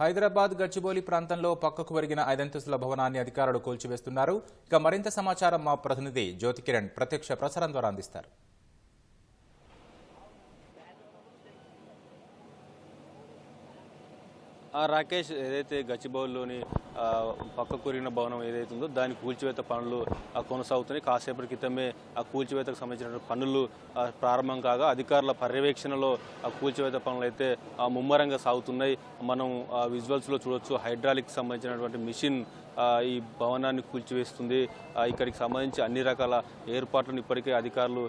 హైదరాబాద్ గచ్చిబౌలి ప్రాంతంలో పక్కకు ఒరిగిన ఐదంతస్తుల భవనాన్ని అధికారులు కూల్చివేస్తున్నారు. ఇక మరింత సమాచారం మా ప్రతినిధి జ్యోతికిరణ్ ప్రత్యక్ష ప్రసారం ద్వారా అందిస్తారు. రాకేష్ ఏదైతే గచ్చిబౌల్లోని పక్క కూరిన భవనం ఏదైతే ఉందో దాని కూల్చివేత పనులు ఆ, కొనసాగుతున్నాయి. కాసేపటి క్రితమే ఆ కూల్చివేతకు సంబంధించిన పనులు ప్రారంభం కాగా అధికారుల పర్యవేక్షణలో ఆ కూల్చివేత పనులు అయితే ఆ, ముమ్మరంగా సాగుతున్నాయి. మనం ఆ, విజువల్స్లో చూడొచ్చు హైడ్రాలిక్ సంబంధించినటువంటి మిషన్ ఈ భవనాన్ని కూల్చివేస్తుంది. ఇక్కడికి సంబంధించి అన్ని రకాల ఏర్పాట్లను ఇప్పటికే అధికారులు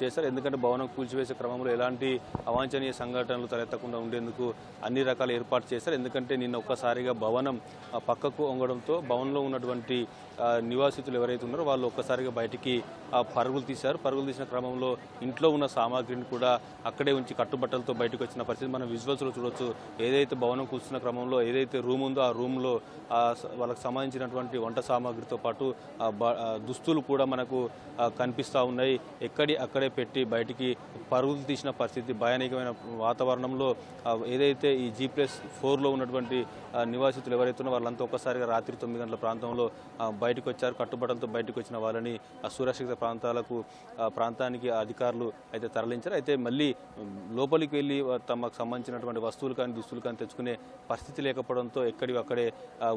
చేశారు. ఎందుకంటే భవనం కూల్చివేసే క్రమంలో ఎలాంటి అవాంఛనీయ సంఘటనలు తలెత్తకుండా ఉండేందుకు అన్ని రకాల ఏర్పాటు చేశారు. ఎందుకంటే నిన్న ఒక్కసారిగా భవనం పక్కకు వంగడంతో భవనంలో ఉన్నటువంటి నివాసితులు ఎవరైతే ఉన్నారో వాళ్ళు ఒక్కసారిగా బయటికి పరుగులు తీశారు. పరుగులు తీసిన క్రమంలో ఇంట్లో ఉన్న సామాగ్రిని కూడా అక్కడే ఉంచి కట్టుబట్టలతో బయటకు వచ్చిన పరిస్థితి. మనం విజువల్స్లో చూడొచ్చు. ఏదైతే భవనం కూర్చున్న క్రమంలో ఏదైతే రూమ్ ఉందో ఆ రూమ్లో వాళ్ళకి సంబంధించినటువంటి వంట సామాగ్రితో పాటు దుస్తులు కూడా మనకు కనిపిస్తూ ఉన్నాయి. ఎక్కడి అక్కడే పెట్టి బయటికి పరుగులు తీసిన పరిస్థితి భయానకమైన వాతావరణంలో ఏదైతే ఈ జీ ప్లస్ ఫోర్లో ఉన్నటువంటి నివాసితులు ఎవరైతే ఉన్నారో వాళ్ళంతా ఒక్కసారిగా రాత్రి తొమ్మిది గంటల ప్రాంతంలో బయటకు వచ్చారు. కట్టుబట్టలతో బయటకు వచ్చిన వాళ్ళని సురక్షిత ప్రాంతాలకు ప్రాంతానికి అధికారులు అయితే తరలించారు. అయితే మళ్ళీ లోపలికి వెళ్ళి తమకు సంబంధించినటువంటి వస్తువులు కానీ దుస్తులు కానీ తెచ్చుకునే పరిస్థితి లేకపోవడంతో ఎక్కడివి అక్కడే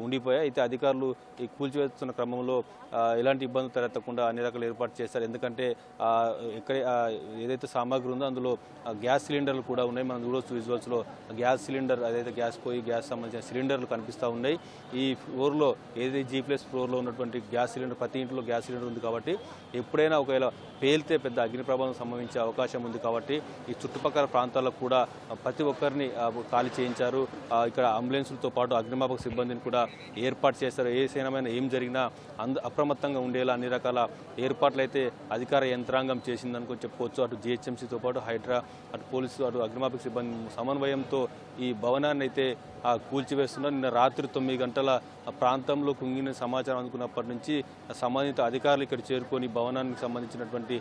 ఉండిపోయాయి. అయితే అధికారులు ఈ కూల్చివేస్తున్న క్రమంలో ఎలాంటి ఇబ్బందులు తలెత్తకుండా అన్ని రకాల ఏర్పాటు చేశారు. ఎందుకంటే ఎక్కడ ఏదైతే సామాగ్రి ఉందో అందులో గ్యాస్ సిలిండర్లు కూడా ఉన్నాయి. మనం చూడవచ్చు విజువల్స్లో గ్యాస్ సిలిండర్ అదైతే గ్యాస్ పోయి గ్యాస్ సంబంధించిన సిలిండర్లు కనిపిస్తూ ఉన్నాయి. ఈ ఫ్లోర్లో ఏదైతే జీ ప్లస్ ఫ్లోర్లో ఉన్నటువంటి గ్యాస్ సిలిండర్ ప్రతి ఇంట్లో గ్యాస్ సిలిండర్ ఉంది కాబట్టి ఎప్పుడైనా ఒకవేళ పేలితే పెద్ద అగ్ని ప్రమాదం సంభవించే అవకాశం ఉంది కాబట్టి ఈ చుట్టుపక్కల ప్రాంతాలకు కూడా ప్రతి ఒక్కరిని ఖాళీ చేయించారు. ఇక్కడ అంబులెన్సులతో పాటు అగ్నిమాపక సిబ్బందిని కూడా ఏర్పాటు చేశారు. ఏ సేనమైన ఏం జరిగినా అంద అప్రమత్తంగా ఉండేలా అన్ని రకాల ఏర్పాట్లు అయితే అధికార యంత్రాంగం చేసిందనుకో చెప్పుకోవచ్చు అటు జిహెచ్ఎంసీతో పాటు హైడ్రా అటు పోలీసు అటు అగ్నిమాపక సిబ్బంది సమన్వయంతో ఈ భవనాన్ని అయితే కూల్చివేస్తున్నారు. నిన్న రాత్రి తొమ్మిది గంటల ప్రాంతంలో కుంగిన సమాచారం అందుకున్నప్పటి నుంచి సంబంధిత అధికారులు ఇక్కడ చేరుకొని భవనానికి సంబంధించినటువంటి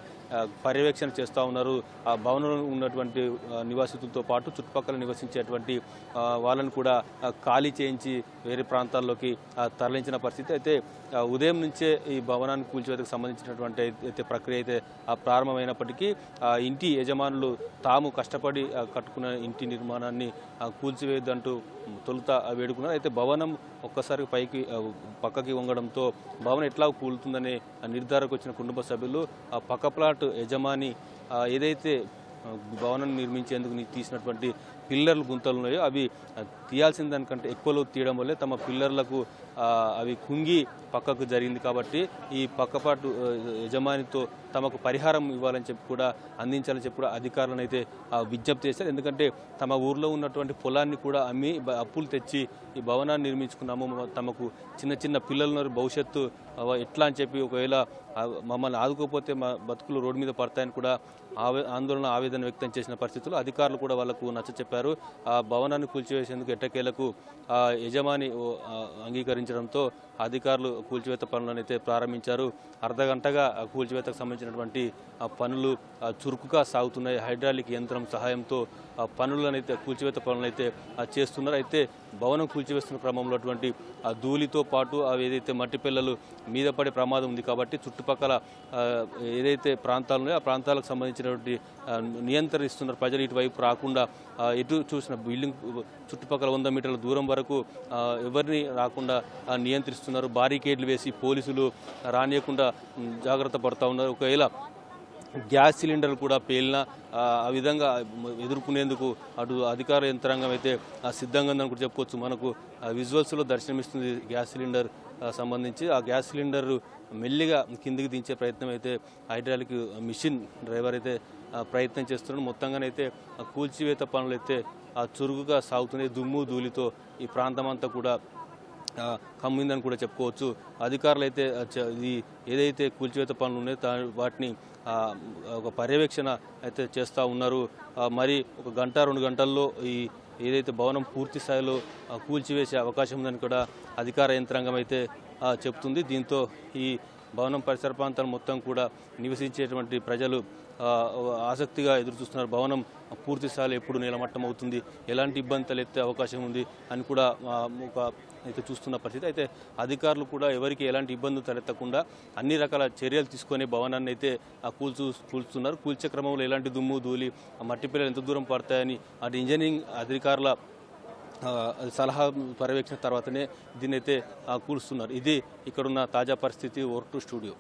పర్యవేక్షణ చేస్తూ ఉన్నారు. ఆ భవనంలో ఉన్నటువంటి నివాసితులతో పాటు చుట్టుపక్కల నివసించేటువంటి వాళ్ళని కూడా ఖాళీ చేయించి వేరే ప్రాంతాల్లోకి తరలించిన పరిస్థితి. అయితే ఉదయం నుంచే ఈ భవనాన్ని కూల్చివేతకు సంబంధించినటువంటి అయితే ప్రక్రియ అయితే ప్రారంభమైనప్పటికీ ఆ, ఇంటి యజమానులు తాము కష్టపడి కట్టుకున్న ఇంటి నిర్మాణాన్ని కూల్చివేయద్దంటూ తొలుత వేడుకున్నారు. అయితే భవనం ఒక్కసారి పైకి పక్కకి వంగడంతో భవనం ఎట్లా కూలుతుందనే నిర్ధారకు వచ్చిన కుటుంబ సభ్యులు ఆ పక్క ప్లాట్ యజమాని ఏదైతే భవనం నిర్మించేందుకు తీసినటువంటి పిల్లర్లు గుంతలు ఉన్నాయో అవి తీయాల్సిన దానికంటే ఎక్కువలో తీయడం వల్లే తమ పిల్లర్లకు అవి కుంగి పక్కకు జరిగింది కాబట్టి ఈ పక్కపాటు యజమానితో తమకు పరిహారం ఇవ్వాలని చెప్పి కూడా అందించాలని చెప్పి కూడా అధికారులను అయితే ఆ, విజ్ఞప్తి చేశారు. ఎందుకంటే తమ ఊర్లో ఉన్నటువంటి పొలాన్ని కూడా అమ్మి అప్పులు తెచ్చి ఈ భవనాన్ని నిర్మించుకున్నాము. తమకు చిన్న చిన్న పిల్లలు భవిష్యత్తు ఎట్లా అని చెప్పి ఒకవేళ మమ్మల్ని ఆదుకోకపోతే మా బతుకులు రోడ్డు మీద పడతాయని కూడా ఆవే ఆందోళన ఆవేదన వ్యక్తం చేసిన పరిస్థితుల్లో అధికారులు కూడా వాళ్ళకు నచ్చ చెప్పారు ఆ భవనాన్ని కూల్చివేసేందుకు ఎట్టకేలకు ఆ యజమాని అంగీకరించారు. ఆ, అధికారులు కూల్చివేత పనులను అయితే ప్రారంభించారు. అర్ధగంటగా కూల్చివేతకు సంబంధించినటువంటి ఆ పనులు చురుకుగా సాగుతున్నాయి. హైడ్రాలిక్ యంత్రం సహాయంతో ఆ కూల్చివేత పనులను అయితే చేస్తున్నారు. అయితే భవనం కూల్చివేస్తున్న క్రమంలో అటువంటి ఆ ధూళితో పాటు అవి ఏదైతే మట్టి పిల్లలు మీద పడే ప్రమాదం ఉంది కాబట్టి చుట్టుపక్కల ఏదైతే ప్రాంతాలు ఉన్నాయో ఆ ప్రాంతాలకు సంబంధించినటువంటి నియంత్రిస్తున్నారు ప్రజలు ఇటువైపు రాకుండా ఎటు చూసిన బిల్డింగ్ చుట్టుపక్కల వంద మీటర్ల దూరం వరకు ఎవరిని రాకుండా నియంత్రిస్తున్నారు. బారికేడ్లు వేసి పోలీసులు రానియకుండా జాగ్రత్త పడుతూ ఉన్నారు. ఒకవేళ గ్యాస్ సిలిండర్లు కూడా పేలిన ఆ విధంగా ఎదుర్కొనేందుకు అటు అధికార యంత్రాంగం అయితే ఆ, సిద్ధంగా ఉందని కూడా చెప్పుకోవచ్చు. మనకు ఆ విజువల్స్లో దర్శనమిస్తుంది గ్యాస్ సిలిండర్ సంబంధించి. ఆ గ్యాస్ సిలిండర్ మెల్లిగా కిందికి దించే ప్రయత్నం అయితే హైడ్రాలిక్ మిషన్ డ్రైవర్ అయితే ప్రయత్నం చేస్తున్నాడు. మొత్తంగానైతే కూల్చివేత పనులు అయితే ఆ చురుకుగా సాగుతున్నాయి. దుమ్ము ధూళితో ఈ ప్రాంతం అంతా కూడా కమ్మిందని కూడా చెప్పుకోవచ్చు. అధికారులు అయితే ఇది ఏదైతే కూల్చివేత పనులు ఉన్నాయో దా- వాటిని ఒక పర్యవేక్షణ అయితే చేస్తూ ఉన్నారు. మరి ఒక గంట రెండు గంటల్లో ఈ ఏదైతే భవనం పూర్తి స్థాయిలో కూల్చివేసే అవకాశం ఉందని కూడా అధికార యంత్రాంగం అయితే చెప్తుంది. దీంతో ఈ భవనం పరిసర ప్రాంతాలు మొత్తం కూడా నివసించేటువంటి ప్రజలు ఆసక్తిగా ఎదురు చూస్తున్నారు భవనం పూర్తి స్థాయిలో ఎప్పుడు నీలమట్టం అవుతుంది? ఎలాంటి ఇబ్బంది తలెత్తే అవకాశం ఉంది అని కూడా ఒక అయితే చూస్తున్న పరిస్థితి. అయితే అధికారులు కూడా ఎవరికి ఎలాంటి ఇబ్బందులు తలెత్తకుండా అన్ని రకాల చర్యలు తీసుకొని భవనాన్ని అయితే ఆ కూల్చు కూల్చుతున్నారు. కూల్చే క్రమంలో ఎలాంటి దుమ్ము ధూళి ఆ మట్టి పిల్లలు ఎంత దూరం పడతాయని అటు ఇంజనీరింగ్ అధికారుల సలహా పర్యవేక్షణ తర్వాతనే దీన్ని అయితే కూలుస్తున్నారు ఇది ఇక్కడున్న తాజా పరిస్థితి వర్క్ టు స్టూడియో.